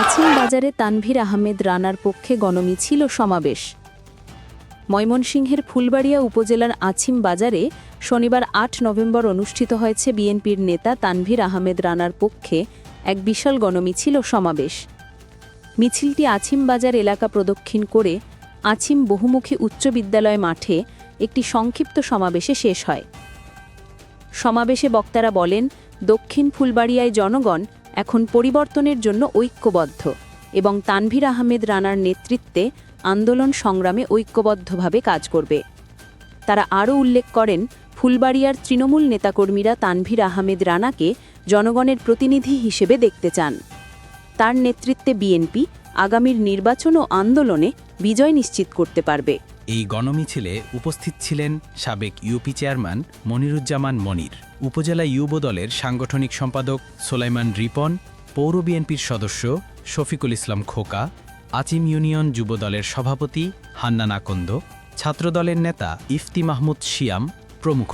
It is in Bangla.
আছিম বাজারে তানভীর আহমেদ রানার পক্ষে গণমিছিল সমাবেশ। ময়মনসিংহের ফুলবাড়িয়া উপজেলার আছিম বাজারে শনিবার আট নভেম্বর অনুষ্ঠিত হয়েছে বিএনপির নেতা তানভীর আহমেদ রানার পক্ষে এক বিশাল গণমিছিল সমাবেশ। মিছিলটি আছিম বাজার এলাকা প্রদক্ষিণ করে আছিম বহুমুখী উচ্চ বিদ্যালয় মাঠে একটি সংক্ষিপ্ত সমাবেশে শেষ হয়। সমাবেশে বক্তারা বলেন, দক্ষিণ ফুলবাড়িয়ায় জনগণ এখন পরিবর্তনের জন্য ঐক্যবদ্ধ এবং তানভীর আহমেদ রানার নেতৃত্বে আন্দোলন সংগ্রামে ঐক্যবদ্ধভাবে কাজ করবে। তারা আরও উল্লেখ করেন, ফুলবাড়িয়ার তৃণমূল নেতাকর্মীরা তানভীর আহমেদ রানাকে জনগণের প্রতিনিধি হিসেবে দেখতে চান। তার নেতৃত্বে বিএনপি আগামীর নির্বাচন ও আন্দোলনে বিজয় নিশ্চিত করতে পারবে। এই গণমিছিলে উপস্থিত ছিলেন সাবেক ইউপি চেয়ারম্যান মনিরুজ্জামান মনির, উপজেলা ইউব দলের সাংগঠনিক সম্পাদক সোলাইমান রিপন, পৌর বিএনপির সদস্য শফিকুল ইসলাম খোকা, আচিম ইউনিয়ন যুব দলের সভাপতি হান্নান আকন্দ, ছাত্রদলের নেতা ইফতি মাহমুদ শিয়াম প্রমুখ।